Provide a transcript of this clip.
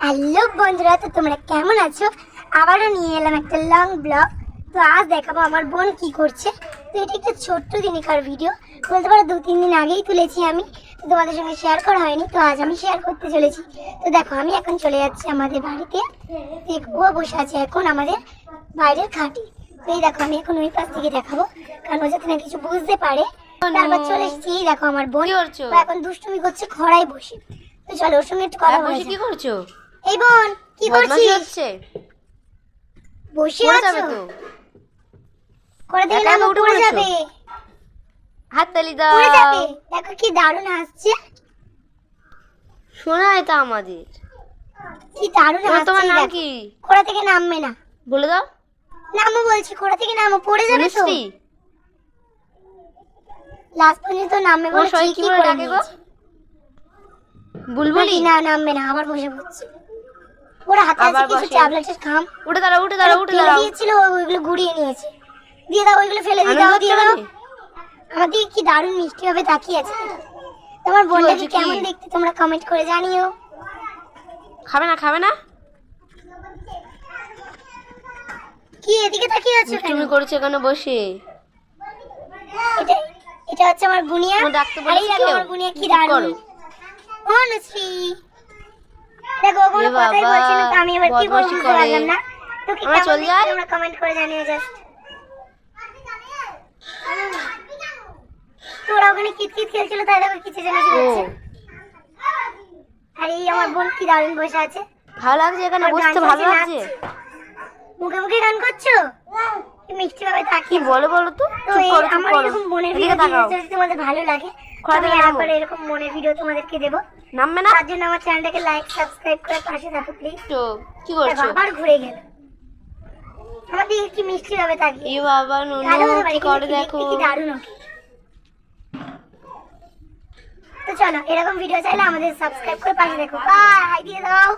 Hello বন্ধুরা তো তোমরা কেমন আছো? আবারও নিয়ে এলাম একটা লং ব্লগ তো আজ দেখাবো আমার বোন কি করছে। তো এটা একটা ছোট্ট দিনকার ভিডিও বলতে পারো দু তিন দিন আগেই তুলেছি আমি। তো তোমাদের সঙ্গে শেয়ার করা হয়নি তো আজ আমি শেয়ার করতে চলেছি। তো দেখো আমি এখন চলে যাচ্ছি আমাদের বাড়িতে। দেখ ও বসে আছে এখন আমাদের বাইরের খাটে। তো এই দেখো আমি এখন ওই পাশ থেকে দেখাবো। কারণ ও যাতে না কিছু বুঝতে পারে। তারপর চলে এসেছি এই দেখো আমার বোন। এখন দুষ্টুমি করছে খড়াই বসে। তো চলো ওর সঙ্গে একটু কথা বসে কি করছ? এই বোন কি করছিস? হচ্ছে। বসে আছো? তো। করে দিলে না উঠে পড়ে যাবে। হাত তালি পড়ে দাও। যাবে দেখো কি দারুণ হাসছে। শোনা এটা আমাদের। কি দারুণ হাসছে তোমার নাম কি? কোড়া থেকে নামবে না। বলে দাও। নামো বলছি কোড়া থেকে নামো? পড়ে যাবে তো। লাস্ট পর্যন্ত নামবে বলে কি করে ডাকে গো? বুলবুলি? না নামবে না আবার বসে পড়ছে। ওরা হাতে আছে কিছু ট্যাবলেটের খাম। উঠে দাঁড়াও উঠে দাঁড়াও উঠে দাঁড়াও। দিয়েছিল ওইগুলো গুড়িয়ে নিয়েছে। দিয়ে দাও ওইগুলো ফেলে দিয়ে দাও দিয়ে দাও? আমার দিকে কি দারুণ মিষ্টি ভাবে তাকিয়ে আছে। তোমার বোনটাকে কেমন দেখতে? তোমরা কমেন্ট করে জানিও। খাবে না খাবে না? কি এদিকে তাকিয়ে আছো কেন? তুমি করছ এখানে বসে? এটা হচ্ছে আমার বুনিয়া? আমার বুনিয়া কি দারুণ। অনুশ্রী। দেখো কোনো কথাই বলছে না আমি এবার কি বলব বুঝতে পারলাম না। তো কি আমরা চলে যাই? তোমরা কমেন্ট করে জানিও জাস্ট তোরা ওখানে কিতকিত খেলছিল তাই দেখো কিছু জানা যাচ্ছে। আর এই আমার বোন কি দারুণ বসে আছে। ভালো লাগছে এখানে বসতে ভালো লাগছে। মুখে মুখে গান করছ? মিষ্টি কি বলো বলো তো? আমার এরকম ভিডিও যদি তোমাদের ভালো লাগে আমি এরকম মনের ভিডিও তোমাদেরকে দেবো। নামবে না? তার জন্য আমার চ্যানেলটাকে লাইক সাবস্ক্রাইব করে পাশে থাকো প্লিজ তো কি করছ? আবার ঘুরে গেল। আমার দিকে কি মিষ্টি তাকিয়ে। এই বাবা নুনু কি করে দেখো? কি দারুণ তো চলো এরকম ভিডিও চাইলে আমাদের সাবস্ক্রাইব করে পাশে দেখো বাই হাই দিয়ে দাও।